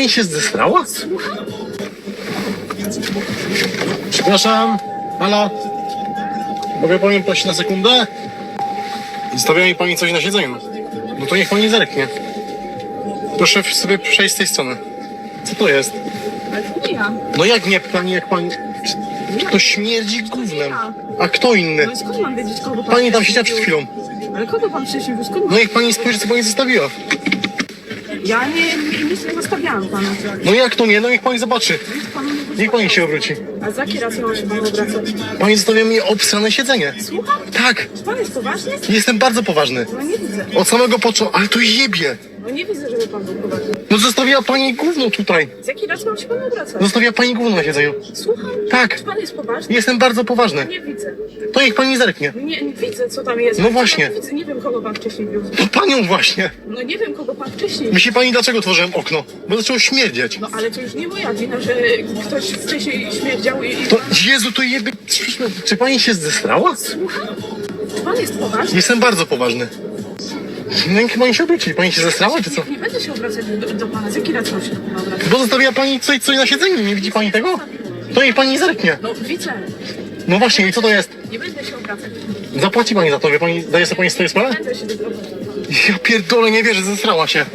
Pani się zdesrała? Przepraszam, halo. Mogę panią prosić na sekundę? Zostawia mi pani coś na siedzeniu. No to niech pani zerknie. Proszę sobie przejść z tej strony. Co to jest? Ale to nie ja. No jak nie pani, jak pani... To śmierdzi gównem. A kto inny? No i skąd mam wiedzieć, kogo pan Pani tam siedziała przed chwilą. Ale kogo pan był? Skąd No niech pani spojrzy, co pani zostawiła. Ja nie, nic nie zostawiałam panu. No jak to nie? No niech pani zobaczy. Nic panu nie Niech pani się obróci. A za jakie raz mam się panu obracać? Pani zostawia mi obsrane siedzenie. Słucham? Tak, pan jest poważny? jestem bardzo poważny. No nie widzę. Od samego początku, ale to jebie. No nie widzę, żeby pan był poważny. No zostawiła pani gówno tutaj. Z jaki raz mam się panu obracać? Zostawiła pani gówno na siedzeniu. Słucham? Tak. Czy pan jest poważny? Jestem bardzo poważny. Nie widzę. To niech pani zerknie. Nie, nie widzę, co tam jest. No właśnie. Nie, widzę, nie wiem, kogo pan wcześniej był. To panią właśnie. No nie wiem, kogo pan wcześniej Myśli pani, dlaczego tworzyłem okno? Bo zaczęło śmierdzieć. No ale to już nie moja wina, że ktoś wcześniej śmierdział i... i... To, Jezu, to jebie... Czy pani się zdesrała? Słucham? Czy pan jest poważny? Jestem bardzo poważny. Niech pani się obróci. Pani się zesrała, czy co? Nie będę się obracać do, do pana. Z jaki raz mam się do pana obracać? Bo zostawiła pani coś, coś na siedzeniu. Nie widzi pani tego? To niech pani zerknie. No widzę. No właśnie, i co to jest? Nie będę się obracać. Zapłaci pani za to, wie pani, daje sobie pani z tej sprawę? Będę się do pana. Ja pierdolę, nie wierzę, zesrała się.